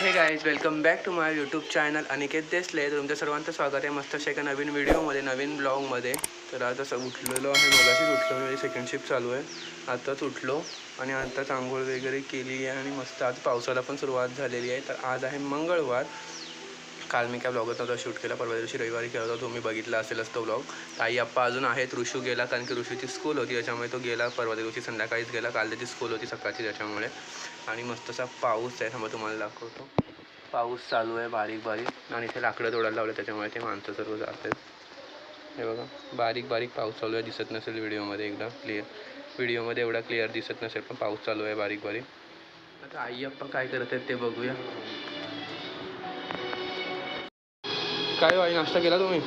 Hey guys welcome back to my YouTube channel Aniket Desale तुमच्या सर्वांचं स्वागत आहे मस्त अशा एका नवीन व्हिडिओमध्ये नवीन ब्लॉगमध्ये तर आता असं उठलेलो आहे मगाशीच उठलो मी सेकंड शिफ्ट चालू आहे. आताच उठलो आणि आत्ताच आंघोळ वगैरे केली आहे आणि मस्त. आज पावसाला पण सुरुवात झालेली आहे. तर आज आहे मंगळवार. काल मी काय ब्लॉगच नव्हता शूट केला. परवा दिवशी रविवारी केला होता. तुम्ही बघितला असेलच तो ब्लॉग ताई आप्पा अजून आहेत. ऋषू गेला कारण की ऋषूची स्कूल होती. त्याच्यामुळे तो गेला. परवा दिवशी संध्याकाळीच गेला. काल त्याची स्कूल होती सकाळची त्याच्यामुळे. आणि मस्त असा पाऊस आहे. थांबा तुम्हाला दाखवतो. पाऊस चालू आहे बारीक बारीक. आणि इथे लाकडं तोडायला लावलं त्याच्यामुळे ते माणसं सर्व जात आहेत. हे बघा. बारीक बारीक पाऊस चालू आहे. दिसत नसेल व्हिडिओमध्ये एकदा क्लिअर व्हिडिओमध्ये एवढा क्लिअर दिसत नसेल पण पाऊस चालू आहे बारीक बारीक. आता आई अप्पा काय करत आहेत ते बघूया. काय भाई आई नाश्ता केला तुम्ही?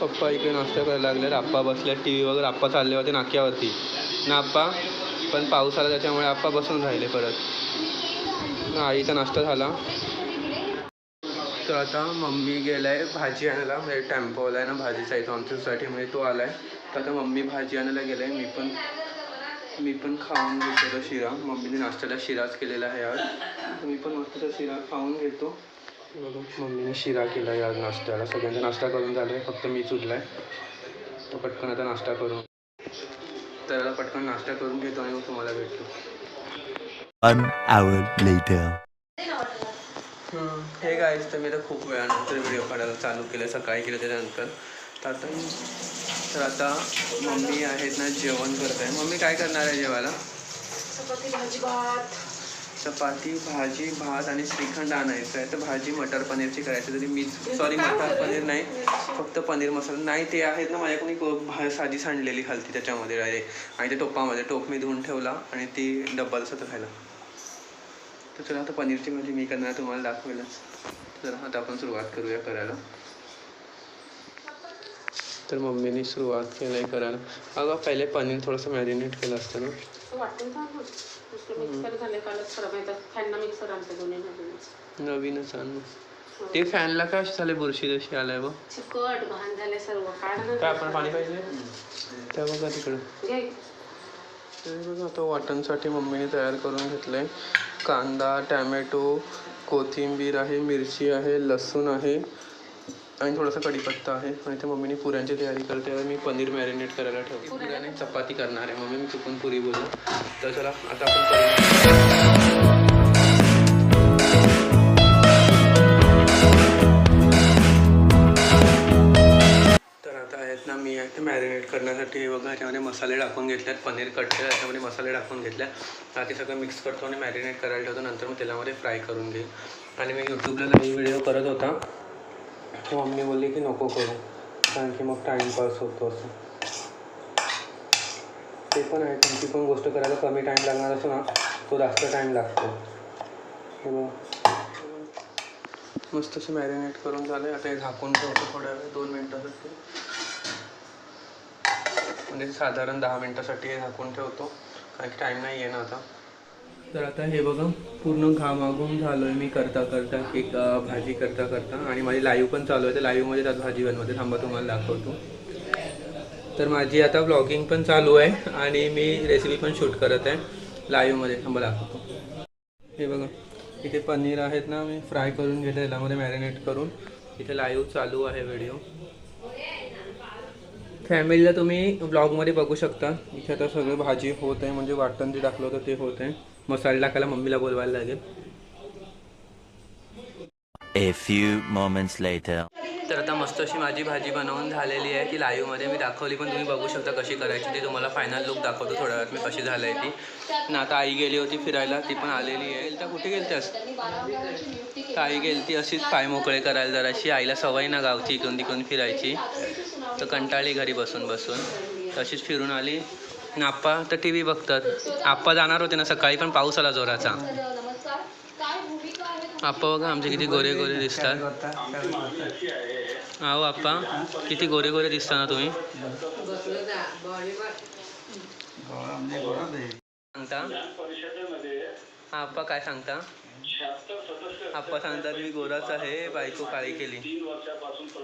पप्पा इकडे नाश्ता करायला लागले आप्पा बसले टी व्ही वगैरे आप्पा चालले होते नाक्यावरती. ना आप्पा पण पाऊस आला त्याच्यामुळे आप्पा बसून राहिले परत. ना आईचा नाश्ता झाला. तर आता मम्मी गेलाय भाजी आणायला. म्हणजे टेम्पो आलाय ना भाजीचा इथं आमच्यासाठी म्हणजे तो आलाय. तर आता मम्मी भाजी आणायला गेलाय. मी पण मी पण खाऊन घेतो शिरा. मम्मीने नाश्त्याला शिराच केलेला आहे आज. मी पण मस्त शिरा खाऊन घेतो. मम्मीने शिरा केला आहे आज नाश्त्याला. सगळ्यांचा नाश्ता करून झाला आहे फक्त मीच उठलाय तो पटकन आता नाश्ता करून तर आता पटकन नाश्ता करून घेतो आणि मग तुम्हाला भेटतो. One hour later. Hey guys तर मी तर खूप वेळानंतर व्हिडिओ काढायला चालू केलं सकाळी केलं त्याच्यानंतर तर आता तर आता मम्मी आहेत ना जेवण करत आहे मम्मी काय करणार आहे जेवायला? चपाती भाजी भात आणि श्रीखंड आणायचं आहे. तर भाजी मटर पनीरची करायची तरी मी सॉरी मटर पनीर नाही. फक्त पनीर मसाला. नाही ते आहेत ना माझ्याकडून एक भा साधी सांडलेली खालती त्याच्यामध्ये डायरेक्ट आणि ते टोपामध्ये. टोप मी धुवून ठेवला आणि ती डब्बल असं खायला. तर चला आता पनीरची भाजी मी करणार तुम्हाला दाखवेलच. तर आता आपण सुरुवात करूया करायला. तर मम्मीने सुरुवात केलं आहे करायला. अगं पहिले पनीर थोडंसं मॅरिनेट केलं असतं ना. वाटून टाकू नुसतं मिक्सर झाले कालच खराब आहे फॅनना मिक्सर आणते दोन्ही नवीनच. नवीनच आणू ते फॅनला काय झाले बुरशी जशी आलाय बघ. चिकट घाण झाले सर्व. काढ काय आपण पाणी पाहिजे? त्या बघा तिकडं. घे. ते बघा आता वाटणसाठी मम्मीने तयार करून घेतलंय. कांदा टॅमॅटो कोथिंबीर आहे मिरची आहे लसूण आहे. आणि थोडासा कढीपत्ता आहे आणि ते मम्मीने पुऱ्यांची तयारी करते आणि मी पनीर मॅरिनेट करायला ठेवतो. पुऱ्याने चपाती करणार आहे मम्मी मी चुकून पुरी बोलू तर चला आता आपण तर आता आहेत ना मी आहे मॅरिनेट करण्यासाठी बघा ह्याच्यामध्ये मसाले टाकून घेतल्यात. पनीर कट केलं त्याच्यामध्ये मसाले टाकून घेतल्या बाकी सगळं मिक्स करतो आणि मॅरिनेट करायला ठेवतो. नंतर मग तेलामध्ये फ्राय करून घेईल आणि मी यूट्यूबला नवीन व्हिडिओ करत होता. मम्मी बोलली की नको करू. कारण की मग टाईमपास होतो असं. ते पण आहे. तुमची पण गोष्ट करायला कमी टाईम लागणार असतो ना तो जास्त टाईम लागतो. हे मस्त असं मॅरिनेट करून झालं आता हे झाकून ठेवतो थोड्या वेळ दोन मिनटासाठी. म्हणजे साधारण दहा मिनटासाठी हे झाकून ठेवतो. कारण की टाईम नाही आहे ना आता. तर आता हे बघा पूर्ण घामाघूम झालो आहे मी करता करता एक भाजी करता करता आणि माझी लाईव्ह पण चालू आहे. तर लाईव्हमध्ये त्यात भाजी बनवते. थांबा तुम्हाला दाखवतो. तर माझी आता ब्लॉगिंग पण चालू आहे आणि मी रेसिपी पण शूट करत आहे. लाईव्हमध्ये थांबा दाखवतो. हे बघा इथे पनीर आहेत ना मी फ्राय करून घेते त्यामध्ये मॅरिनेट करून. इथे लाईव्ह चालू आहे व्हिडिओ फॅमिलीला तुम्ही ब्लॉगमध्ये बघू शकता. इथे आता सगळं भाजी होत आहे. म्हणजे वाटण जे टाकलं होतं ते होत आहे. मसाले टाकायला मम्मीला बोलवायला लागेल. A few moments later. तर आता मस्त अशी माझी भाजी बनवून झालेली आहे ती लाईव्हमध्ये. मी दाखवली पण तुम्ही बघू शकता कशी करायची ती. तुम्हाला फायनल लुक दाखवतो थोड्या वेळात मी कशी झालं आहे ती. ना आता आई गेली होती फिरायला ती पण आलेली आहे. त्या कुठे गेलत्यास? तर आई गेली ती अशीच पाय मोकळे करायला जराशी. आईला सवय ना गावची इकडून तिकडून फिरायची. तर कंटाळली घरी बसून बसून. तशीच फिरून आली. आप्पा तर टी व्ही बघतात. आप्पा जाणार होते ना सकाळी पण पाऊस आला जोराचा. आप्पा बघा आमचे किती गोरे गोरे दिसतात. अहो आप्पा किती गोरे गोरे दिसता ना तुम्ही. सांगता? हा आप्पा काय सांगता? आप्पा सांगतात मी गोराच आहे बायको काळी केली.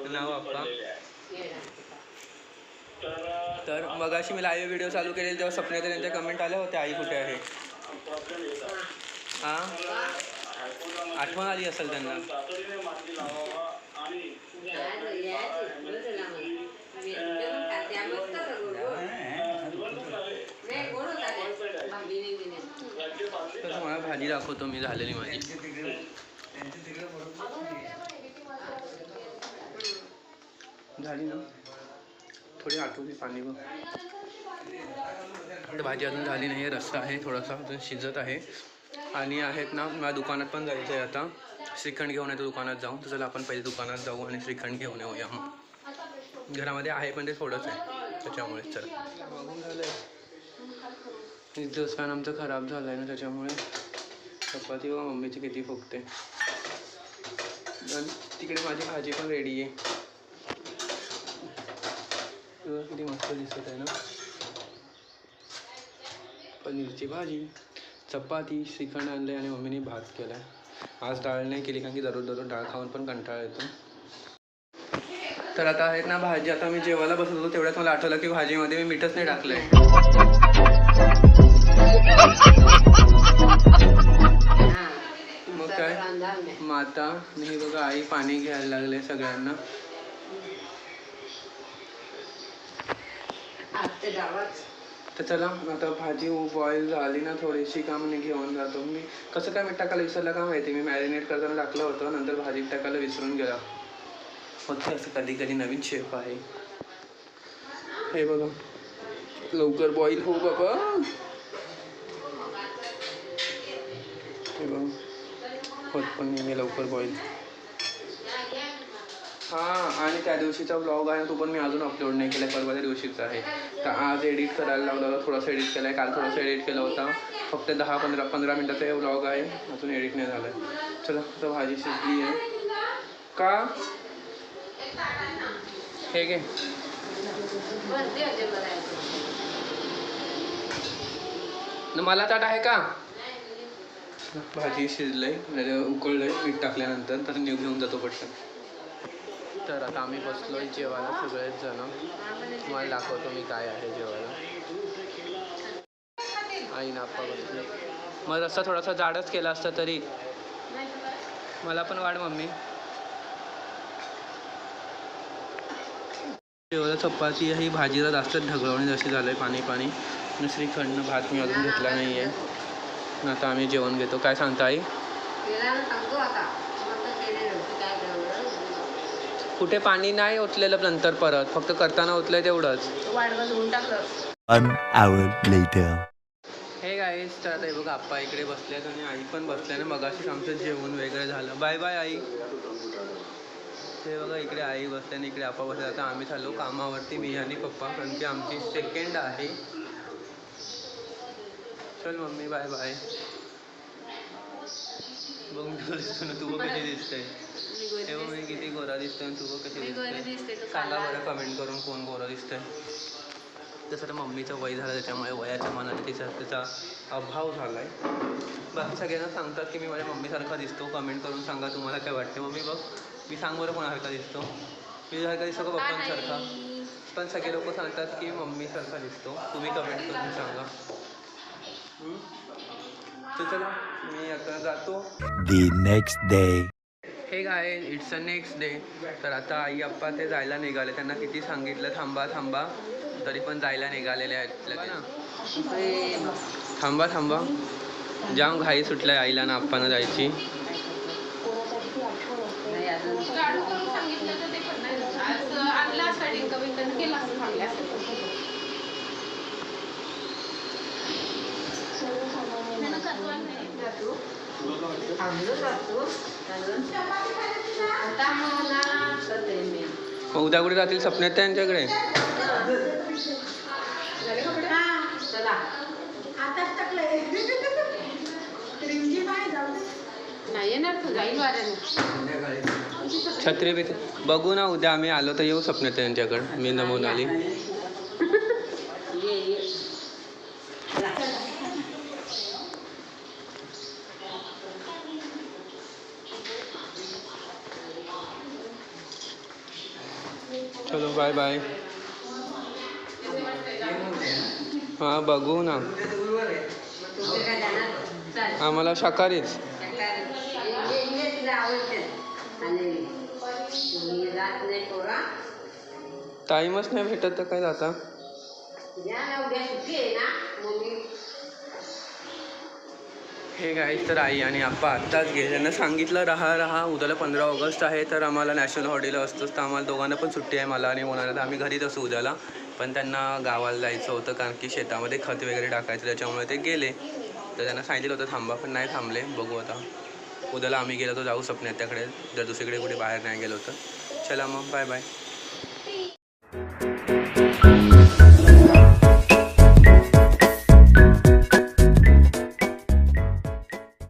नाव आप्पा. तर मगाशी मी लाईव्ह व्हिडिओ चालू केलेली तेव्हा सपन्यात त्यांच्या कमेंट आल्या होत्या आई कुठे आहे? हां? आठवण आली असेल त्यांना. तर मला भाजी दाखवतो मी झालेली माझी. झाली ना? थोडी आठवली पाणी बघ भाजी अजून झाली नाही आहे रस्सा आहे थोडासा अजून शिजत आहे. आणि आहेत ना मला दुकानात पण जायचं आहे आता. श्रीखंड घेऊन येतो दुकानात जाऊन. तर चला आपण पहिले दुकानात जाऊ आणि श्रीखंड घेऊन येऊया. मग घरामध्ये आहे पण ते थोडंच आहे. त्याच्यामुळे चला. बघून झालं इथं फॅन आमचं खराब झालं आहे ना त्याच्यामुळे. चपाती व मम्मीची किती फुगते. आणि तिकडे माझी भाजी पण रेडी आहे. किती मस्त दिसत आहे ना. पनीरची भाजी चपाती श्रीखंड आणले आणि मम्मीने भात केला आज डाळ नाही केली कारण की दररोज दररोज डाळ खाऊन पण कंटाळा येतो. तर आता आहेत ना भाजी आता मी जेवायला बसत होतो तेवढ्यात मला आठवलं की भाजीमध्ये मी मीठच नाही टाकलंय. मग काय? माता हे बघा आई पाणी घ्यायला लागले सगळ्यांना. तर चला आता भाजी बॉईल झाली ना थोडीशी का म्हणे घेऊन जातो मी. कसं काय मीठ टाकायला विसरलं का माहिती? मी मॅरिनेट करताना टाकलं होतं नंतर भाजीत टाकायला विसरून गेला. होतं असं कधी कधी नवीन शेफ आहे. हे बघा लवकर बॉईल हो बाबा. हे बघा होत पण नाही लवकर बॉईल हां आणि त्या दिवशीचा ब्लॉग आहे तो पण मी अजून अपलोड नाही केला परवा त्या दिवशीचा आहे. तर आज एडिट करायला लावला होता थोडासा एडिट केला आहे काल थोडासा एडिट केला होता. फक्त दहा पंधरा पंधरा मिनटाचा हे ब्लॉग आहे अजून एडिट नाही झालं आहे चला आता भाजी शिजली आहे. का? हे घे. मला ताट आहे का? भाजी शिजलंय म्हणजे उकळलंय मीठ टाकल्यानंतर तर नेऊ घेऊन जातो पटकन. तर आता आम्ही बसलो आहे जेवायला सगळेच जण. तुम्हाला दाखवतो मी काय आहे जेवायला. आई नाप्पा बसले. मग रस्ता थोडासा जाडच केला असता तरी. मला पण वाढ मम्मी. जेवायला चपाती ही भाजीला जास्त ढगळवणी जशी झालं आहे पाणी पाणी. दुसरी खंड भात मी अजून घेतला नाही आहे आता आम्ही जेवण घेतो. काय सांगता आई? कुठे पाणी नाही ओतलेलं नंतर परत फक्त करताना ओतलंय तेवढंच. वाढवत धुवून टाकलं. One hour later. Hey guys तर आता हे बघा आप्पा इकडे बसल्यात आणि आई पण बसल्या ना मगाशीच आमचं जेवण वेगळं झालं. बाय बाय आई. ते बघा इकडे आई बसल्या आणि इकडे आप्पा बसल्या आता आम्ही चाललो कामावरती मी आणि पप्पा कारण की आमची सेकंड आहे. चल मम्मी बाय बाय बघ दिसतो ना तू बघ कशी दिसते हे बघ मी किती गोरा दिसतोय आणि तू बघ कशी दिसते, दिसते तू सांगा बरं कमेंट करून कोण गोरा दिसतंय. तसं तर मम्मीचं वय झालं त्याच्यामुळे वयाच्या मनाने तिचा त्याचा अभाव झाला आहे बाकी सगळ्यांना सांगतात की मी माझ्या मम्मीसारखा दिसतो. कमेंट करून सांगा तुम्हाला काय वाटते. मम्मी बघ मी सांग बरं कोणासारखा दिसतो. मी सारखा दिसतो का पप्पांसारखा? पण सगळे लोक सांगतात की मम्मीसारखा दिसतो. तुम्ही कमेंट करून सांगा? तर चला मी आता जातो. The next day. Hey guy it's a next day तर आता आई अप्पा ते जायला निघाले. त्यांना किती सांगितलं थांबा थांबा. तरी पण जायला निघालेले आहेत. लगेच ना. थांबा थांबा. जाम घाई सुटलाय आईला ना अप्पानं जायची. करून सांगितलं तर ते पण नाही झालं. आज आणला स्टार्टिंग कमी कमी केला असं चांगलं असं मग उद्या कुठे जातील सपन्यात त्यांच्याकडे छत्री बघू ना उद्या आम्ही आलो तर येऊ सपन्यात त्यांच्याकडे मी नमून आली. Bye bye. हां बघू ना. आम्हाला शाकाहारीच. टाईमच नाही भेटत तर काय जाता? हे गाईज तर आई आणि आप्पा आत्ताच गेले. त्यांना सांगितलं राहा राहा. उद्याला पंधरा ऑगस्ट आहे तर आम्हाला नॅशनल हॉलिडे असतोच. तर आम्हाला दोघांना पण सुट्टी आहे मला आणि मोनाला. तर आम्ही घरीच असू उद्याला. पण त्यांना गावाला जायचं होतं कारण की शेतामध्ये खत वगैरे टाकायचं त्याच्यामुळे ते गेले. तर त्यांना सांगितलं होतं थांबा पण नाही थांबले. बघू आता. उद्याला आम्ही गेलो तर जाऊ सपन्यात त्याकडे. जर दुसरीकडे कुठे बाहेर नाही गेलो तर. चला मग बाय बाय